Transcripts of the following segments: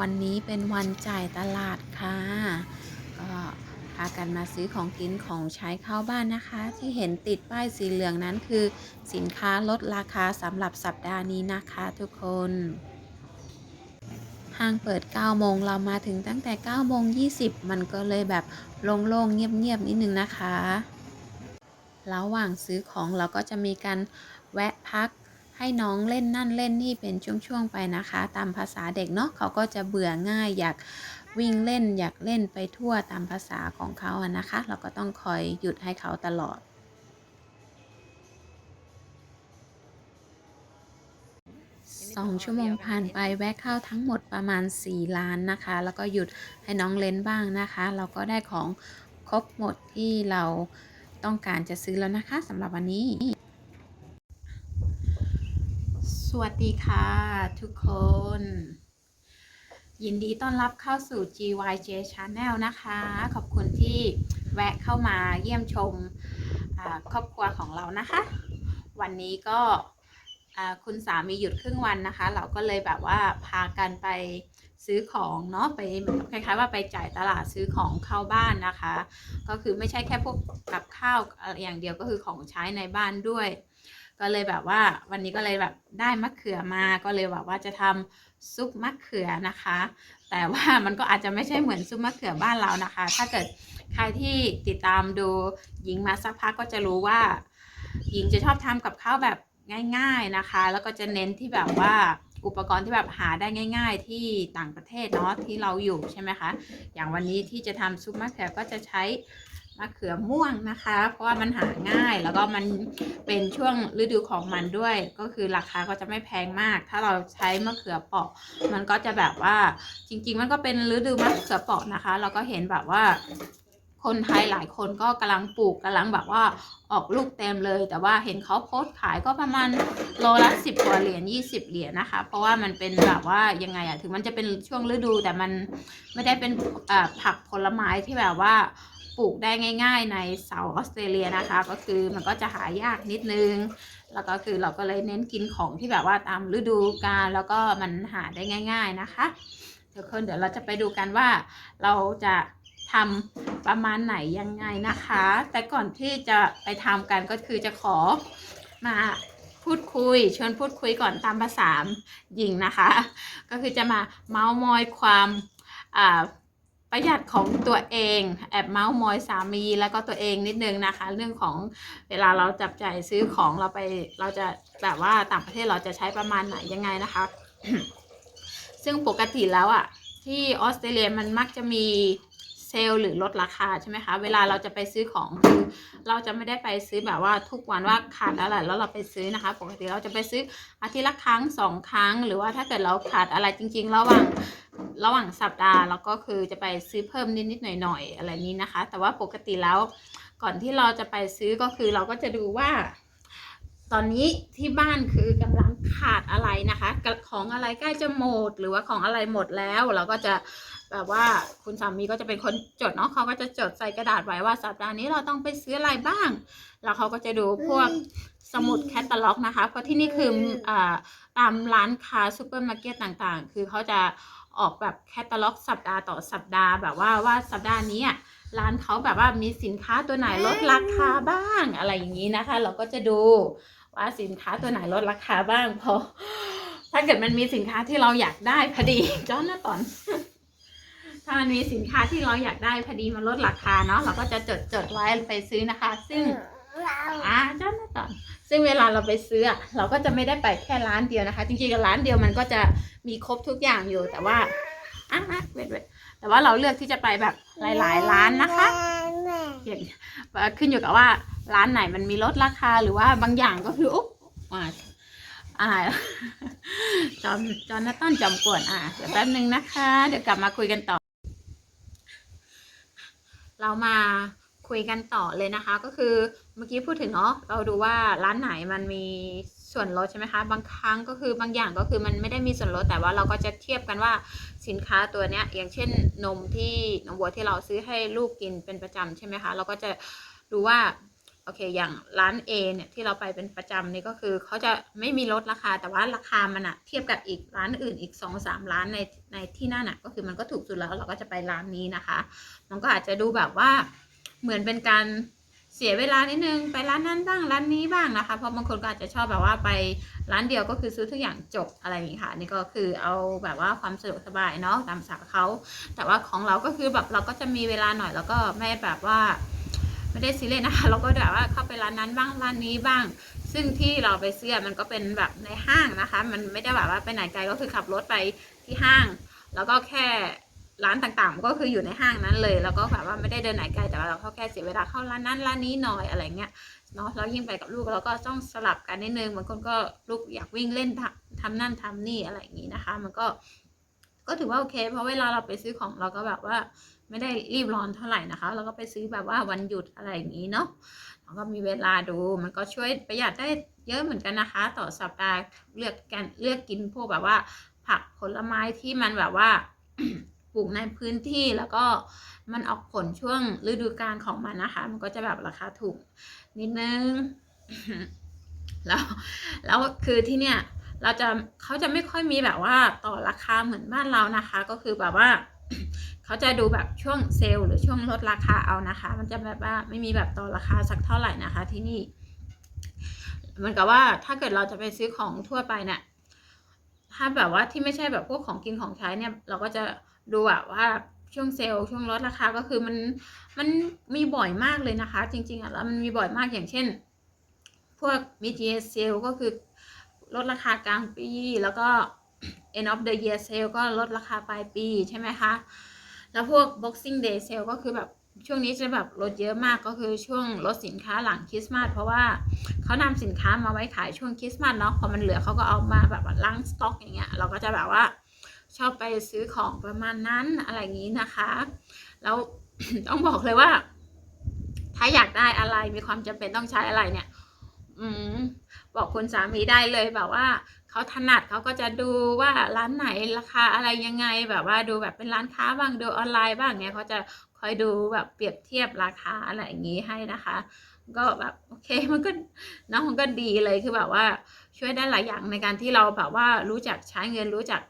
วันนี้เป็นวันจ่ายตลาดค่ะ ก็พากันมาซื้อของกินของใช้เข้าบ้านนะคะ ที่เห็นติดป้ายสีเหลืองนั้นคือ สินค้าลดราคาสำหรับสัปดาห์นี้นะคะทุกคน ห้างเปิด 9 โมงเรามาถึงตั้งแต่ 9 โมง 20 มันก็เลยแบบโล่งๆ เงียบๆ นิดนึงนะคะ ระหว่างซื้อของเราก็จะมีการแวะพัก ให้น้องเล่นนั่นเล่นนี่เป็นช่วงๆไปนะคะ ตามภาษาเด็กเนาะเขาก็จะเบื่อง่ายอยากวิ่งเล่นอยากเล่นไปทั่วตามภาษาของเขาอะนะคะ เราก็ต้องคอยหยุดให้เขาตลอดสองชั่วโมงผ่านไปแวะเข้าทั้งหมดประมาณ 4 ล้านนะคะ แล้วก็หยุดให้น้องเล่นบ้างนะคะ เราก็ได้ของครบหมดที่เราต้องการจะซื้อแล้วนะคะสำหรับวันนี้ ส วัสดีค่ะทุกคน ยินดีต้อนรับเข้าสู่ GYJ Channel นะคะ ขอบคุณที่แวะเข้ามาเยี่ยมชมครอบครัวของเรานะคะ วันนี้ก็คุณสามีหยุดครึ่งวันนะคะ เราก็เลยแบบว่าพากันไปซื้อของเนาะไปเหมือนคล้ายๆ ว่าไปจ่ายตลาดซื้อของเข้าบ้านนะคะ ก็คือไม่ใช่แค่พวกกับข้าวอย่างเดียวก็คือของใช้ในบ้านด้วย ก็เลยแบบว่าวันนี้ก็เลยแบบได้มะเขือมาก็เลยแบบว่าจะทำซุปมะเขือนะคะ แต่ว่ามันก็อาจจะไม่ใช่เหมือนซุปมะเขือบ้านเรานะคะ ถ้าเกิดใครที่ติดตามดูหญิงมาสักพักก็จะรู้ว่า หญิงจะชอบทำกับข้าวแบบง่าย ๆนะคะ แล้วก็จะเน้นที่แบบว่าอุปกรณ์ที่แบบหาได้ง่าย ๆ ที่ต่างประเทศเนาะที่เราอยู่ใช่ไหมคะ อย่างวันนี้ที่จะทำซุปมะเขือก็จะใช้ มะเขือม่วงนะคะ เพราะว่ามันหาง่ายแล้วก็มันเป็นช่วงฤดูของมันด้วย ก็คือราคาก็จะไม่แพงมาก ถ้าเราใช้มะเขือเปาะ มันก็จะแบบว่าจริง ๆ มันก็เป็นฤดูมะเขือเปาะนะคะ เราก็เห็นแบบว่า คนไทยหลายคนก็กำลังปลูกกำลังแบบว่าออกลูกเต็มเลย แต่ว่าเห็นเขาโพสต์ขายก็ประมาณโลละสิบกว่าเหรียญยี่สิบเหรียญนะคะ เพราะว่ามันเป็นแบบว่ายังไงอะถึงมันจะเป็นช่วงฤดูแต่มันไม่ได้เป็นผักผลไม้ที่แบบว่า ปลูกได้ง่าย ๆ ในเซาออสเตรเลียนะคะ ก็คือมันก็จะหายากนิดนึง แล้วก็คือเราก็เลยเน้นกินของที่แบบว่าตามฤดูกาลแล้วก็มันหาได้ง่าย ๆนะคะทุกคนเดี๋ยวเราจะไปดูกันว่าเราจะทำประมาณไหนยังไงนะคะ แต่ก่อนที่จะไปทำกันก็คือจะขอมาพูดคุยชวนพูดคุยก่อนตามภาษาหญิงนะคะ ก็คือจะมาเมาส์มอยความอ่า ประหยัดของตัวเองแอบเมาส์มอยสามีแล้วก็ตัวเองนิดนึงนะคะ เรื่องของเวลาเราจับจ่ายซื้อของเราไปเราจะแบบว่าต่างประเทศเราจะใช้ประมาณไหนยังไงนะคะ ซึ่งปกติแล้วอะ่ะที่ออสเตรเลียมันมักจะมี ซลล์หรือลดราคาใช่ไหมคะ เวลาเราจะไปซื้อของคือเราจะไม่ได้ไปซื้อแบบว่าทุกวันว่าขาดอะไรแล้วเราไปซื้อนะคะ ปกติเราจะไปซื้ออาทิตย์ละครั้งสองครั้ง หรือว่าถ้าเกิดเราขาดอะไรจริง ๆ ระหว่างระหว่างสัปดาห์เราก็คือจะไปซื้อเพิ่มนิดๆหน่อยๆอะไรนี้นะคะ แต่ว่าปกติแล้วก่อนที่เราจะไปซื้อก็คือเราก็จะดูว่า ตอนนี้ที่บ้านคือกำลังขาดอะไรนะคะ ของอะไรใกล้จะหมด หรือว่าของอะไรหมดแล้วเราก็จะ แบบว่าคุณสามีก็จะเป็นคนจดเนาะเขาก็จะจดใส่กระดาษไว้ว่าสัปดาห์นี้เราต้องไปซื้ออะไรบ้าง แล้วเขาก็จะดูพวกสมุดแคตตาล็อกนะคะ เพราะที่นี่คืออ่าตามร้านค้าซูเปอร์มาร์เก็ตต่างๆ คือเขาจะออกแบบแคตตาล็อกสัปดาห์ต่อสัปดาห์แบบว่าว่าสัปดาห์นี้อะร้านเขาแบบว่ามีสินค้าตัวไหนลดราคาบ้างอะไรอย่างนี้นะคะ เราก็จะดูว่าสินค้าตัวไหนลดราคาบ้างเพราะถ้าเกิดมันมีสินค้าที่เราอยากได้พอดีจ้อนนะตอน ถ้ามันมีสินค้าที่เราอยากได้พอดีมันลดราคาเนาะเราก็จะจดจดไว้ไปซื้อนะคะ ซึ่งอ่าจ้อนนะตอนซึ่งเวลาเราไปซื้ออะเราก็จะไม่ได้ไปแค่ร้านเดียวนะคะ จริงๆร้านเดียวมันก็จะมีครบทุกอย่างอยู่แต่ว่าอะอะเวทเวทแต่ว่าเราเลือกที่จะไปแบบหลาย ๆ ร้านนะคะอย่างเอ่อขึ้นอยู่กับว่าร้านไหนมันมีลดราคาหรือว่าบางอย่างก็คืออุ๊บอ่าอ่าจอมจอนาตันจอมกวนอ่าเดี๋ยวแป๊บนึงนะคะ เดี๋ยวกลับมาคุยกันต่อ เรามาคุยกันต่อเลยนะคะ ก็คือเมื่อกี้พูดถึงเนาะเราดูว่าร้านไหนมันมีส่วนลดใช่ไหมคะ บางครั้งก็คือบางอย่างก็คือมันไม่ได้มีส่วนลดแต่ว่าเราก็จะเทียบกันว่าสินค้าตัวเนี้ย อย่างเช่นนมที่นมวัวที่เราซื้อให้ลูกกินเป็นประจำใช่ไหมคะ เราก็จะดูว่า โอเค อย่างร้าน A เนี่ยที่เราไปเป็นประจำนี่ก็คือเขาจะไม่มีลดราคาแต่ว่าราคามันอะเทียบกับอีกร้านอื่นอีกสองสามร้านในในที่นั่นอะก็คือมันก็ถูกสุดแล้วเราก็จะไปร้านนี้นะคะ มันก็อาจจะดูแบบว่าเหมือนเป็นการเสียเวลานิดนึงไปร้านนั้นบ้างร้านนี้บ้างนะคะ เพราะบางคนก็อาจจะชอบแบบว่าไปร้านเดียวก็คือซื้อทุกอย่างจบอะไรอย่างนี้ค่ะนี่ก็คือเอาแบบว่าความสะดวกสบายเนาะตามสาเขาแต่ว่าของเราก็คือแบบเราก็จะมีเวลาหน่อยแล้วก็ไม่แบบว่า ไม่ได้ซีเรียสนะคะ เราก็แบบว่าเข้าไปร้านนั้นบ้างร้านนี้บ้าง ซึ่งที่เราไปซื้อมันก็เป็นแบบในห้างนะคะ มันไม่ได้แบบว่าไปไหนไกลก็คือขับรถไปที่ห้าง แล้วก็แค่ร้านต่างๆ ก็คืออยู่ในห้างนั้นเลย แล้วก็แบบว่าไม่ได้เดินไหนไกลแต่ว่าเราแค่เสียเวลาเข้าร้านนั้นร้านนี้หน่อยอะไรเงี้ยเนาะแล้วยิ่งไปกับลูกเราก็ต้องสลับกันนิดนึงบางคนก็ลูกอยากวิ่งเล่นทำทำนั่นทำนี่อะไรอย่างนี้นะคะ มันก็ ก็ถือว่าโอเค เพราะเวลาเราไปซื้อของเราก็แบบว่า ไม่ได้รีบร้อนเท่าไหร่นะคะเราก็ไปซื้อแบบว่าวันหยุดอะไรอย่างนี้เนาะเราก็มีเวลาดูมันก็ช่วยประหยัดได้เยอะเหมือนกันนะคะ ต่อสัปดาห์เลือกกันเลือกกินพวกแบบว่า ผักผลไม้ที่มันแบบว่าปลูกในพื้นที่แล้วก็มันออกผลช่วงฤดูกาลของมันนะคะ มันก็จะแบบราคาถูกนิดนึงแล้วแล้วคือที่เนี่ยเราจะเขาจะไม่ค่อยมีแบบว่าต่อราคาเหมือนบ้านเรานะคะ ก็คือแบบว่า เขาจะดูแบบช่วงเซลล์หรือช่วงลดราคาเอานะคะ มันจะแบบว่าไม่มีแบบต่อราคาสักเท่าไหร่นะคะที่นี่เหมือนกับว่าถ้าเกิดเราจะไปซื้อของทั่วไปเนี่ยถ้าแบบว่าที่ไม่ใช่แบบพวกของกินของใช้เนี่ย เราก็จะดูแบบว่าช่วงเซลล์ช่วงลดราคาก็คือมันมันมีบ่อยมากเลยนะคะ จริง ๆอะแล้วมันมีบ่อยมากอย่างเช่น พวก BTS sale ก็คือลดราคากลางปี แล้วก็ end of the year sale ก็ลดราคาปลายปีใช่ไหมคะ แล้วพวก boxing day sale ก็คือแบบช่วงนี้จะแบบลดเยอะมากก็คือช่วงลดสินค้าหลังคริสต์มาสเพราะว่าเขานำสินค้ามาไว้ขายช่วงคริสต์มาสเนาะพอมันเหลือเขาก็เอามาแบบล้างสต็อกอย่างเงี้ยเราก็จะแบบว่าชอบไปซื้อของประมาณนั้นอะไรอย่างนี้นะคะ แล้วต้องบอกเลยว่า ถ้าอยากได้อะไรมีความจำเป็นต้องใช้อะไรเนี่ย อืม บอกคุณสามีได้เลยแบบว่าเขาถนัดเขาก็จะดูว่าร้านไหนราคาอะไรยังไงแบบว่าดูแบบเป็นร้านค้าบ้างดูออนไลน์บ้างเนี้ยเขาจะคอยดูแบบเปรียบเทียบราคาอะไรอย่างนี้ให้นะคะ ก็แบบโอเคมันก็เนาะมันก็ดีเลยคือแบบว่าช่วยได้หลายอย่างในการที่เราแบบว่ารู้จักใช้เงินรู้จัก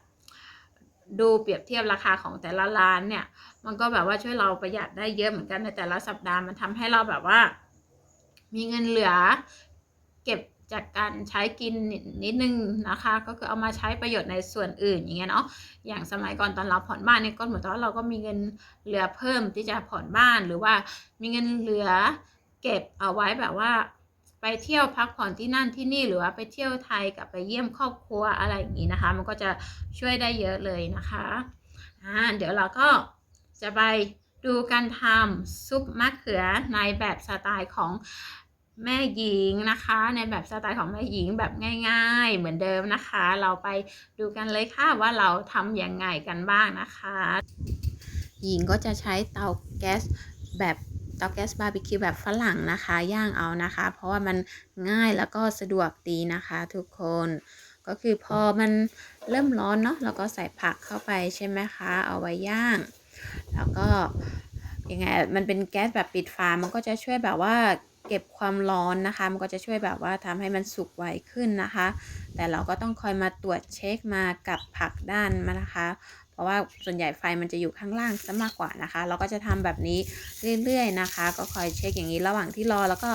ดูเปรียบเทียบราคาของแต่ละร้านเนี่ย มันก็แบบว่าช่วยเราประหยัดได้เยอะเหมือนกันในแต่ละสัปดาห์มันทำให้เราแบบว่า มีเงินเหลือ เก็บ จากการใช้กินนิดนิดนึงนะคะ ก็คือเอามาใช้ประโยชน์ในส่วนอื่นอย่างเงี้ยเนาะอย่างสมัยก่อนตอนเราผ่อนบ้านเนี่ยก็เหมือนกับว่าเราก็มีเงินเหลือเพิ่มที่จะผ่อนบ้านหรือว่ามีเงินเหลือเก็บเอาไว้แบบว่า ไปเที่ยวพักผ่อนที่นั่นที่นี่หรือว่าไปเที่ยวไทยกับไปเยี่ยมครอบครัวอะไรอย่างนี้นะคะ มันก็จะช่วยได้เยอะเลยนะคะอ่าเดี๋ยวเราก็จะไปดูการทำซุปมะเขือในแบบสไตล์ของ แม่หญิงนะคะ ในแบบสไตล์ของแม่หญิงแบบง่ายๆ เหมือนเดิมนะคะ เราไปดูกันเลยค่ะว่าเราทำยังไงกันบ้างนะคะ หญิงก็จะใช้เตาแก๊สแบบเตาแก๊สบาร์บีคิวแบบฝรั่งนะคะ ย่างเอานะคะ เพราะว่ามันง่ายแล้วก็สะดวกดีนะคะทุกคนก็คือพอมันเริ่มร้อนเนาะเราก็ใส่ผักเข้าไปใช่ไหมคะ เอาไว้ย่าง แล้วก็ยังไงมันเป็นแก๊สแบบปิดฝามันก็จะช่วยแบบว่า เก็บความร้อนนะคะ มันก็จะช่วยแบบว่าทำให้มันสุกไวขึ้นนะคะ แต่เราก็ต้องคอยมาตรวจเช็คมากับผักด้านมานะคะ เพราะว่าส่วนใหญ่ไฟมันจะอยู่ข้างล่างซะมากกว่านะคะ เราก็จะทำแบบนี้เรื่อยๆนะคะ ก็คอยเช็คอย่างนี้ระหว่างที่รอแล้วก็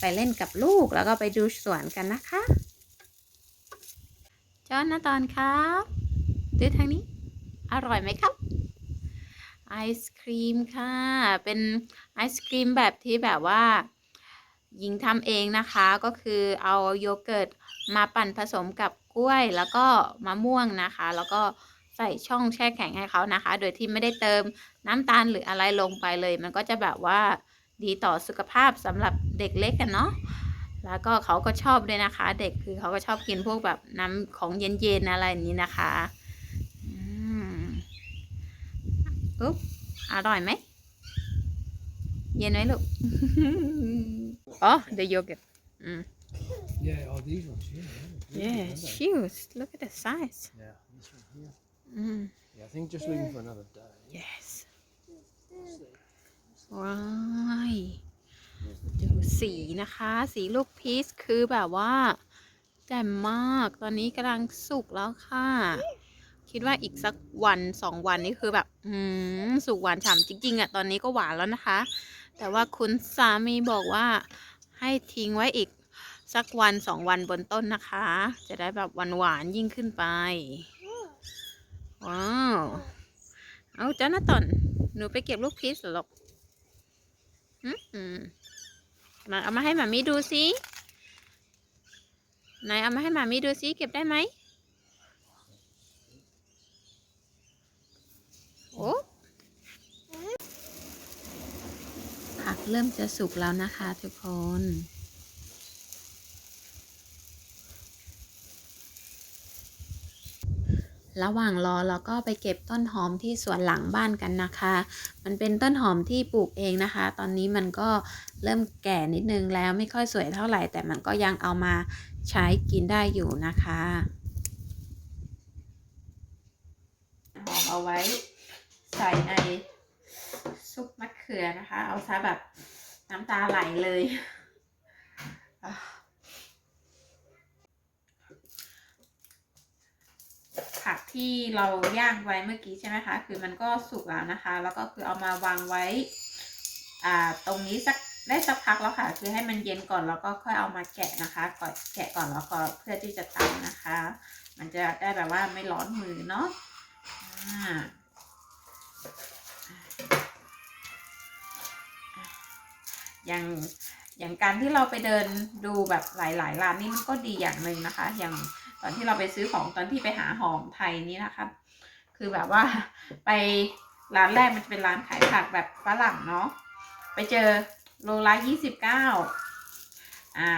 ไปเล่นกับลูกแล้วก็ไปดูสวนกันนะคะจอนนะตอนครับดูทางนี้ อร่อยไหมครับไอศครีมค่ะ เป็นไอศครีมแบบที่แบบว่า หญิงทำเองนะคะก็คือเอาโยเกิร์ตมาปั่นผสมกับกล้วย แล้วก็มะม่วงนะคะ แล้วก็ใส่ช่องแช่แข็งให้เขานะคะ โดยที่ไม่ได้เติมน้ำตาลหรืออะไรลงไปเลย มันก็จะแบบว่าดีต่อสุขภาพสำหรับเด็กเล็กกันเนาะแล้วก็เขาก็ชอบด้วยนะคะ เด็กคือเขาก็ชอบกินพวกแบบน้ำของเย็นๆอะไรอย่างนี้นะคะอืมอุ๊บอร่อยไหม เย็นไหมลูก อ๋อ the yogurt อืม Yeah, oh, these ones, yeah. they're yeah beautiful, aren't they? huge look at the size Yeah, this one here. อืม Yeah, I think just leaving for another day. yes ว้ายดูสีนะคะ สีลูกพีชคือแบบว่าแจ่มมากตอนนี้กำลังสุกแล้วค่ะ คิดว่าอีกสักวันสองวันนี้คือแบบ อืมสุกหวานฉ่ำจริง ๆอะ่ะตอนนี้ก็หวานแล้วนะคะ แต่ว่าคุณสามีบอกว่าให้ทิ้งไว้อีกสักวันสองวันบนต้นนะคะ จะได้แบบหวานๆยิ่งขึ้นไป ว้าว เอาจ้าหน้าตอน หนูไปเก็บลูกพีชหรอกอืมอืมมาเอามาให้หมามีดูสิไหนเอามาให้หมามีดูสิเก็บได้ไหมโอ้ ผักเริ่มจะสุกแล้วนะคะทุกคน ระหว่างรอเราก็ไปเก็บต้นหอมที่สวนหลังบ้านกันนะคะ มันเป็นต้นหอมที่ปลูกเองนะคะ ตอนนี้มันก็เริ่มแก่นิดนึงแล้วไม่ค่อยสวยเท่าไหร่ แต่มันก็ยังเอามาใช้กินได้อยู่นะคะหอมเอาไว้ใส่ใน ซุปมะเขือนะคะ เอาซะแบบน้ำตาไหลเลยอะผักที่เราย่างไว้เมื่อกี้ใช่ไหมคะ คือมันก็สุกแล้วนะคะ แล้วก็คือเอามาวางไว้ อ่า ตรงนี้สักได้สักพักแล้วค่ะ คือให้มันเย็นก่อนแล้วก็ค่อยเอามาแกะนะคะ ก่อนแกะก่อนแล้วก็เพื่อที่จะตำนะคะ มันจะได้แบบว่าไม่ร้อนมือเนาะอ่า อย่างอย่างการที่เราไปเดินดูแบบหลายๆร้านนี่มันก็ดีอย่างหนึ่งนะคะ อย่างตอนที่เราไปซื้อของตอนที่ไปหาหอมไทยนี่นะคะ คือแบบว่าไปร้านแรกมันจะเป็นร้านขายผักแบบฝรั่งเนาะไปเจอโลละยี่สิบเก้าอ่า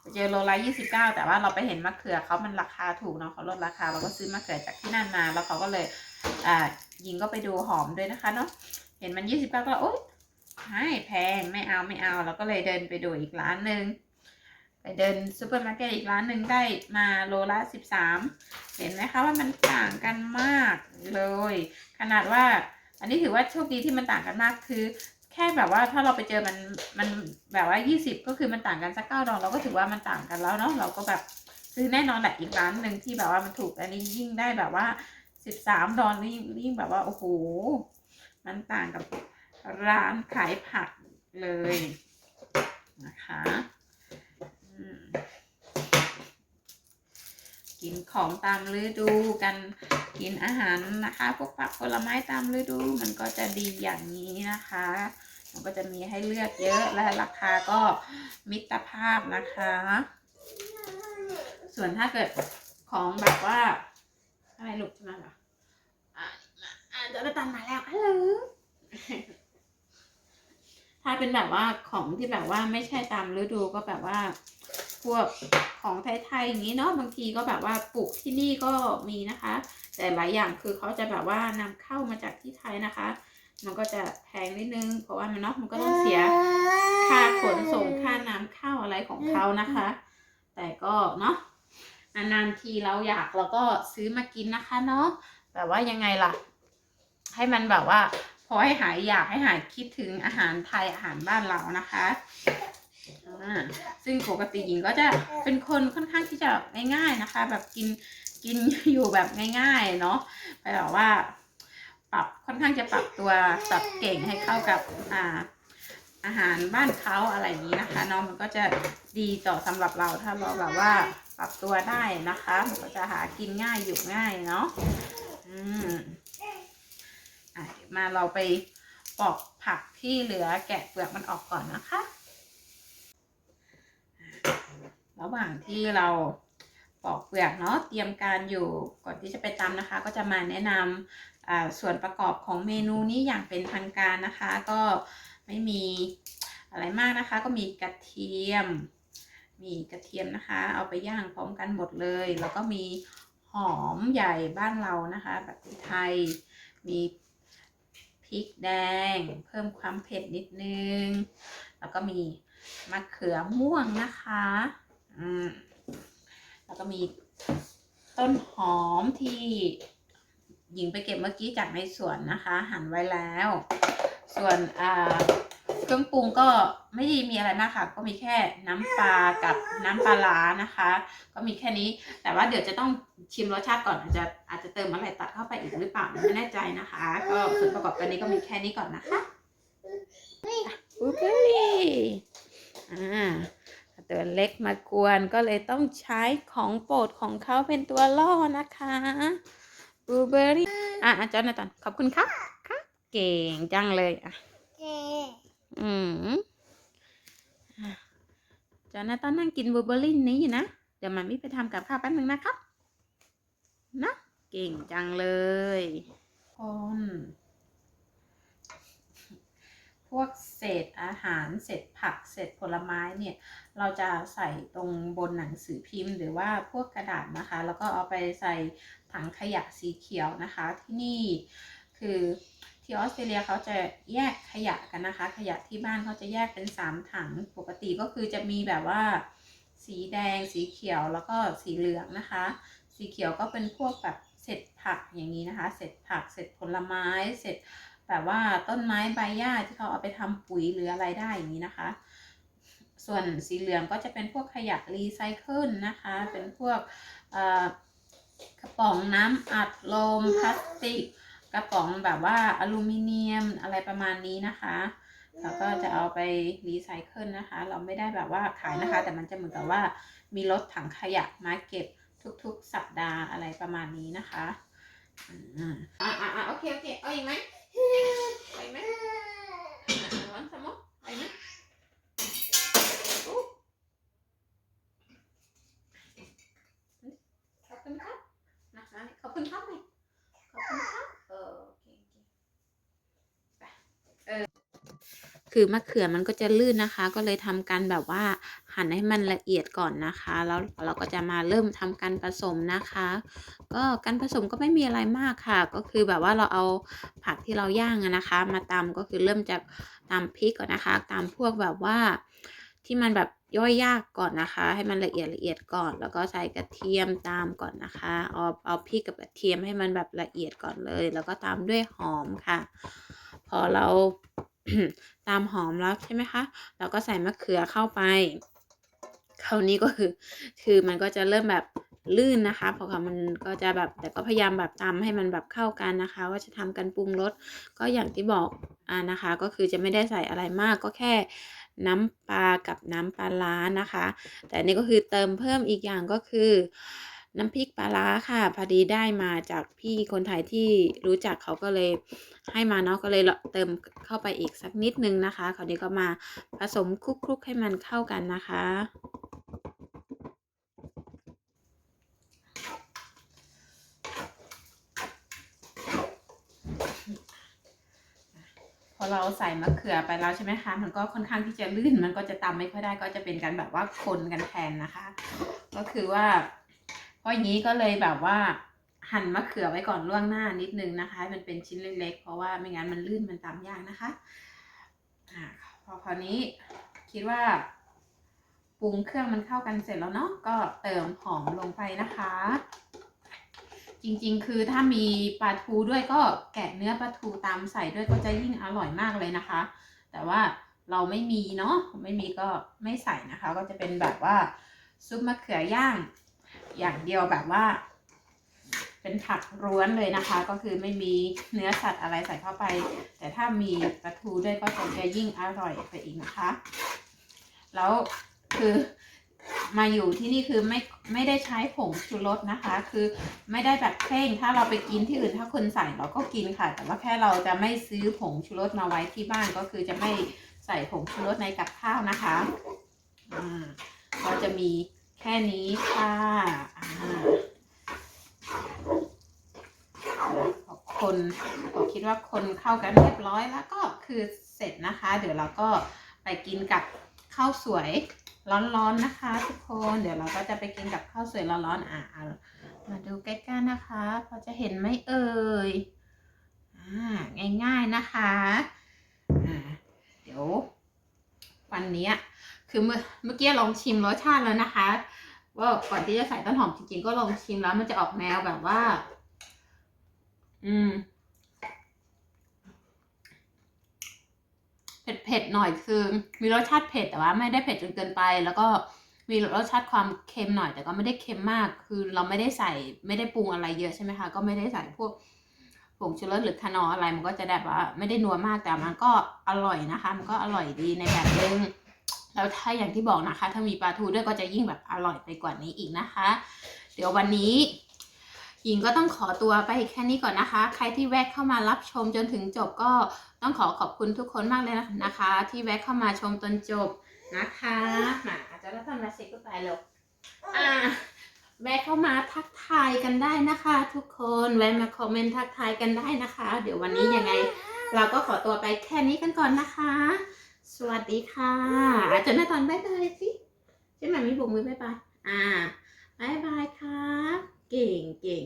ไปเจอโลละยี่สิบเก้าแต่ว่าเราไปเห็นมะเขือเขามันราคาถูกเนาะเขาลดราคาเราก็ซื้อมะเขือจากที่นั่นมา แล้วเขาก็เลยอ่ายิงก็ไปดูหอมด้วยนะคะเนาะเห็นมันยี่สิบเก้าก็โอ๊ย ไม่แพงไม่เอาไม่เอาเราก็เลยเดินไปดูอีกร้านหนึ่งไปเดินซูเปอร์มาร์เก็ตอีกร้านหนึ่งได้มาโลละสิบสามเห็นไหมคะว่ามันต่างกันมากเลย ขนาดว่า อันนี้ถือว่าโชคดีที่มันต่างกันมากคือ แค่แบบว่าถ้าเราไปเจอมันมันแบบว่ายี่สิบก็คือมันต่างกันสักเก้าดอลเราก็ถือว่ามันต่างกันแล้วเนาะเราก็แบบซื้อแน่นอนแหละอีกร้านหนึ่งที่แบบว่ามันถูกอันนี้ยิ่งได้แบบว่าสิบสามดอลนี่ยิ่งแบบว่าโอ้โหมันต่างกับ ร้านขายผักเลยนะคะกินของตามฤดูกันกินอาหารนะคะ พวกผักผลไม้ตามฤดูมันก็จะดีอย่างนี้นะคะ มันก็จะมีให้เลือกเยอะและราคาก็มิตรภาพนะคะ ส่วนถ้าเกิดของแบบว่าอะไรลูกจะมาเหรออ่าอ่าจะไปตันมาแล้วฮัลโหล ถ้าเป็นแบบว่าของที่แบบว่าไม่ใช่ตามฤดูก็แบบว่า พวกของไทยๆอย่างนี้เนาะบางทีก็แบบว่าปลูกที่นี่ก็มีนะคะ แต่หลายอย่างคือเขาจะแบบว่านำเข้ามาจากที่ไทยนะคะ มันก็จะแพงนิดนึง เพราะว่ามันเนาะมันก็ต้องเสียค่าขนส่งค่าน้ำเข้าอะไรของเขานะคะ แต่ก็เนาะนานๆทีเราอยากเราก็ซื้อมากินนะคะเนาะแบบว่ายังไงล่ะ ให้มันแบบว่า พอให้หายอยากให้หายคิดถึงอาหารไทยอาหารบ้านเรานะคะซึ่งปกติหญิงก็จะเป็นคนค่อนข้างที่จะง่ายๆนะคะ แบบกินกินอยู่แบบง่ายๆเนาะไปแบบว่า ปรับค่อนข้างจะปรับตัวปรับเก่งให้เข้ากับอ่าอาหารบ้านเขาอะไรอย่างนี้นะคะเนาะมันก็จะดีต่อสำหรับเราถ้าเราแบบว่าปรับตัวได้นะคะ มันก็จะหากินง่ายอยู่ง่ายเนาะอืม อะเดี๋ยวมาเราไปปอกผักที่เหลือแกะเปลือกมันออกก่อนนะคะ ระหว่างที่เราปอกเปลือกเนาะเตรียมการอยู่ก่อนที่จะไปตำนะคะ ก็จะมาแนะนำส่วนประกอบของเมนูนี้อย่างเป็นทางการนะคะ ก็ไม่มีอะไรมากนะคะ ก็มีกระเทียม มีกระเทียมนะคะ เอาไปย่างพร้อมกันหมดเลย แล้วก็มีหอมใหญ่บ้านเรานะคะ แบบไทยมี พริกแดง เพิ่มความเผ็ดนิดนึง แล้วก็มีมะเขือม่วงนะคะอืมแล้วก็มีต้นหอมที่หญิงไปเก็บเมื่อกี้จากในสวนนะคะ หั่นไว้แล้ว ส่วนอ่า เครื่องปรุงก็ไม่ได้มีอะไรมากค่ะ ก็มีแค่น้ำปลากับน้ำปลาร้านะคะ ก็มีแค่นี้ แต่ว่าเดี๋ยวจะต้องชิมรสชาติก่อน อาจจะอาจจะเติมอะไรตัดเข้าไปอีกหรือเปล่าไม่แน่ใจนะคะ ก็ส่วนประกอบกันนี้ก็มีแค่นี้ก่อนนะคะบูเบอรี่อ่าตัวเล็กมากวนก็เลยต้องใช้ของโปรดของเขาเป็นตัวล่อนะคะบลูเบอร์รี่อะอาจารย์นะตอนขอบคุณครับครับเก่งจังเลยอะ อืมอะจอนาตอนนั่งกินบลูเบอร์รี่นี้อยู่นะ เดี๋ยวมันไม่ไปทำกับข้าวแป๊บนึงนะครับ นะเก่งจังเลยคนพวกเศษอาหารเศษผักเศษผลไม้เนี่ย เราจะใส่ตรงบนหนังสือพิมพ์ หรือว่าพวกกระดาษนะคะ แล้วก็เอาไปใส่ถังขยะสีเขียวนะคะ ที่นี่คือที่ออสเตรเลียเขาจะแยกขยะกันนะคะ ขยะที่บ้านเขาจะแยกเป็นสามถังปกติก็คือจะมีแบบว่า สีแดง สีเขียวแล้วก็สีเหลืองนะคะ สีเขียวก็เป็นพวกแบบเศษผักอย่างนี้นะคะ เศษผักเศษผลไม้เศษแบบว่าต้นไม้ใบหญ้าที่เขาเอาไปทำปุ๋ยหรืออะไรได้อย่างนี้นะคะ ส่วนสีเหลืองก็จะเป็นพวกขยะรีไซเคิลนะคะ เป็นพวกกระป๋องน้ำอัดลมพลาสติก กระป๋องแบบว่าอลูมิเนียมอะไรประมาณนี้นะคะเราก็จะเอาไปรีไซเคิลนะคะ เราไม่ได้แบบว่าขายนะคะ แต่มันจะเหมือนกับว่ามีรถถังขยะมาเก็บทุกๆ สัปดาห์อะไรประมาณนี้นะคะอ่าอ่าอ่าโอเคโอเคเอาอีกไหมเอาอีกไหมร้อนสมองเอาอีกไหมอุ๊ขอบคุณครับนะคะขอบคุณครับไหม ขอบคุณครับเออโอเคโอเคไปเออ คือมะเขือมันก็จะลื่นนะคะ ก็เลยทำการแบบว่าหั่นให้มันละเอียดก่อนนะคะ แล้วเราก็จะมาเริ่มทำการผสมนะคะ ก็การผสมก็ไม่มีอะไรมากค่ะ ก็คือแบบว่าเราเอาผักที่เราย่างนะคะ มาตำก็คือเริ่มจากตำพริกก่อนนะคะตำพวกแบบว่าที่มันแบบย่อยยากก่อนนะคะ ให้มันละเอียดละเอียดก่อน แล้วก็ใส่กระเทียมตามก่อนนะคะเอาเอาพริกกับกระเทียมให้มันแบบละเอียดก่อนเลย แล้วก็ตามด้วยหอมค่ะ พอเราตามหอมแล้วใช่ไหมคะ เราก็ใส่มะเขือเข้าไป คราวนี้ก็คือ คือมันก็จะเริ่มแบบลื่นนะคะเพราะว่ามันก็จะแบบแต่ก็พยายามแบบตำให้มันแบบเข้ากันนะคะ ว่าจะทำกันปรุงรสก็อย่างที่บอกอ่านะคะ ก็คือจะไม่ได้ใส่อะไรมากก็แค่น้ำปลากับน้ำปลาร้านะคะ แต่นี่ก็คือเติมเพิ่มอีกอย่างก็คือ น้ำพริกปลาร้าค่ะ พอดีได้มาจากพี่คนไทยที่รู้จักเขาก็เลยให้มาเนาะก็เลยเติมเข้าไปอีกสักนิดนึงนะคะคราวนี้ก็มาผสมคลุกๆให้มันเข้ากันนะคะพอเราใส่มะเขือไปแล้วใช่ไหมคะ มันก็ค่อนข้างที่จะลื่น มันก็จะตำไม่ค่อยได้ ก็จะเป็นการแบบว่าคนกันแทนนะคะ ก็คือว่า เพราะอย่างนี้ก็เลยแบบว่าหั่นมะเขือไว้ก่อนล่วงหน้านิดนึงนะคะให้มันเป็นชิ้นเล็กๆ เพราะว่าไม่งั้นมันลื่นมันตำยากนะคะอ่าพอคราวนี้คิดว่าปรุงเครื่องมันเข้ากันเสร็จแล้วเนาะก็เติมหอมลงไปนะคะ จริงๆ คือถ้ามีปลาทูด้วยก็แกะเนื้อปลาทูตามใส่ด้วยก็จะยิ่งอร่อยมากเลยนะคะ แต่ว่าเราไม่มีเนาะไม่มีก็ไม่ใส่นะคะ ก็จะเป็นแบบว่าซุปมะเขือย่าง อย่างเดียวแบบว่า เป็นผักร้วนเลยนะคะ ก็คือไม่มีเนื้อสัตว์อะไรใส่เข้าไป แต่ถ้ามีปลาทูด้วยก็คงจะยิ่งอร่อยไปอีกนะคะ แล้วคือมาอยู่ที่นี่คือไม่ไม่ได้ใช้ผงชูรสนะคะ คือไม่ได้แบบเคร่งถ้าเราไปกินที่อื่นถ้าคนใส่เราก็กินค่ะ แต่ว่าแค่เราจะไม่ซื้อผงชูรสมาไว้ที่บ้านก็คือจะไม่ใส่ผงชูรสในกับข้าวนะคะ อ่า ก็จะมี แค่นี้ค่ะคนผมคิดว่าคนเข้ากันเรียบร้อยแล้วก็คือเสร็จนะคะ เดี๋ยวเราก็ไปกินกับข้าวสวยร้อนๆนะคะ ทุกคนเดี๋ยวเราก็จะไปกินกับข้าวสวยร้อนๆอะเอามาดูใกล้ๆนะคะพอจะเห็นไหมเอ่ยอ่าง่ายๆนะคะอ่าเดี๋ยววันนี้ คือเมื่อเมื่อกี้ลองชิมรสชาติแล้วนะคะ ว่าก่อนที่จะใส่ต้นหอมจริงๆก็ลองชิมแล้วมันจะออกแนวแบบว่า อืมเผ็ดผ็ดๆหน่อยคือ มีรสชาติเผ็ดแต่ว่าไม่ได้เผ็ดจนเกินไป แล้วก็มีรสชาติความเค็มหน่อย แต่ก็ไม่ได้เค็มมาก คือเราไม่ได้ใส่ไม่ได้ปรุงอะไรเยอะใช่ไหมคะ ก็ไม่ได้ใส่พวกผงชูรสหรือคานออะไรมันก็จะแบบว่า ไม่ได้นัวมากแต่มันก็อร่อยนะคะ มันก็อร่อยดีในแบบนึง แล้วถ้าอย่างที่บอกนะคะ ถ้ามีปลาทูด้วยก็จะยิ่งแบบอร่อยไปกว่านี้อีกนะคะ เดี๋ยววันนี้หญิงก็ต้องขอตัวไปแค่นี้ก่อนนะคะ ใครที่แวะเข้ามารับชมจนถึงจบก็ต้องขอขอบคุณทุกคนมากเลยนะคะ ที่แวะเข้ามาชมจนจบนะคะมาอาจจะรับฟังมาเซ็กก็ไปแล้วอ่าแวะเข้ามาทักทายกันได้นะคะ ทุกคนแวะมาคอมเมนต์ทักทายกันได้นะคะ เดี๋ยววันนี้ยังไง เราก็ขอตัวไปแค่นี้กันก่อนนะคะ สวัสดีค่ะอาจารย์แม่ตอนบายบายสิใช่ไหมมีบุกมือบายบายอ่าบายบายครับเก่งเก่ง